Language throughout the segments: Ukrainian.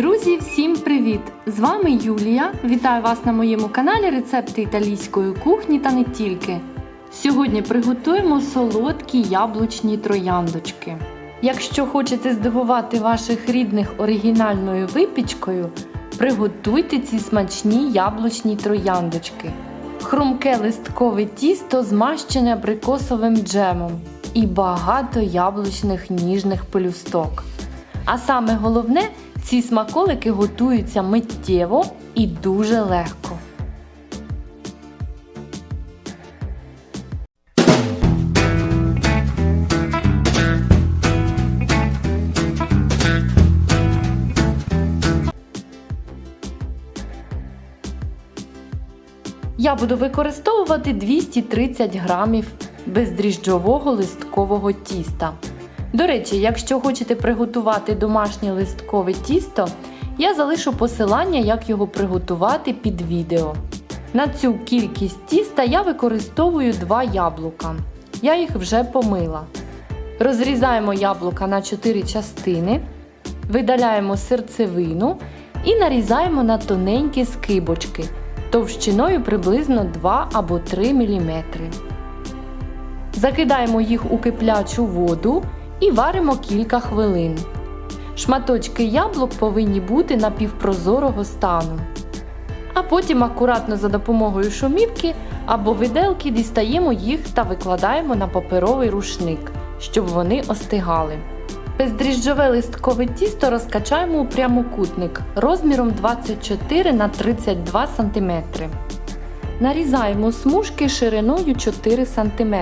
Друзі, всім привіт! З вами Юлія. Вітаю вас на моєму каналі Рецепти італійської кухні та не тільки. Сьогодні приготуємо солодкі яблучні трояндочки. Якщо хочете здивувати ваших рідних оригінальною випічкою, приготуйте ці смачні яблучні трояндочки. Хрумке листкове тісто змащене абрикосовим джемом і багато яблучних ніжних пелюсток. А саме головне, ці смаколики готуються миттєво і дуже легко. Я буду використовувати 230 грамів бездріжджового листкового тіста. До речі, якщо хочете приготувати домашнє листкове тісто, я залишу посилання, як його приготувати під відео. На цю кількість тіста я використовую 2 яблука. Я їх вже помила. Розрізаємо яблука на 4 частини, видаляємо серцевину і нарізаємо на тоненькі скибочки товщиною приблизно 2 або 3 мм. Закидаємо їх у киплячу воду і варимо кілька хвилин. Шматочки яблук повинні бути напівпрозорого стану. А потім акуратно за допомогою шумівки або виделки дістаємо їх та викладаємо на паперовий рушник, щоб вони остигали. Бездріжджове листкове тісто розкачаємо у прямокутник розміром 24 на 32 см. Нарізаємо смужки шириною 4 см.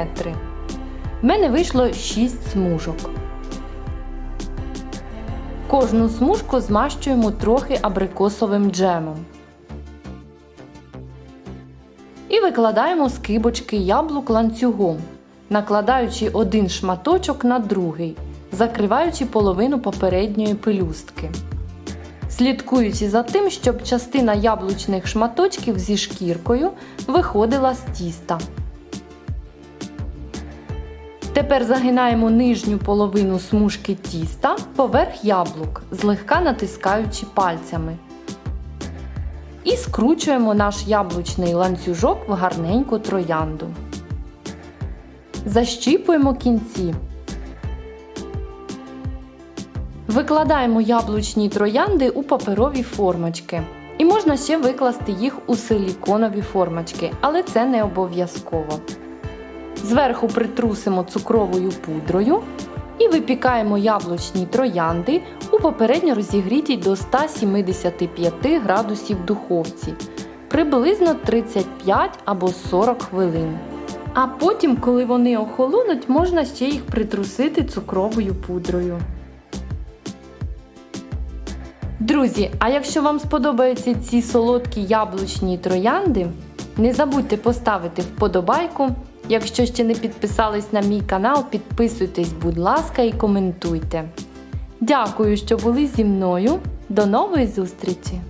В мене вийшло 6 смужок. Кожну смужку змащуємо трохи абрикосовим джемом. І викладаємо скибочки яблук ланцюгом, накладаючи один шматочок на другий, закриваючи половину попередньої пелюстки. Слідкуючи за тим, щоб частина яблучних шматочків зі шкіркою виходила з тіста. Тепер загинаємо нижню половину смужки тіста поверх яблук, злегка натискаючи пальцями. І скручуємо наш яблучний ланцюжок в гарненьку троянду. Защіпуємо кінці. Викладаємо яблучні троянди у паперові формочки. І можна ще викласти їх у силіконові формочки, але це не обов'язково. Зверху притрусимо цукровою пудрою і випікаємо яблучні троянди у попередньо розігрітій до 175 градусів духовці приблизно 35 або 40 хвилин. А потім, коли вони охолонуть, можна ще їх притрусити цукровою пудрою. Друзі, а якщо вам сподобаються ці солодкі яблучні троянди, не забудьте поставити вподобайку. Якщо ще не підписались на мій канал, підписуйтесь, будь ласка, і коментуйте. Дякую, що були зі мною. До нової зустрічі!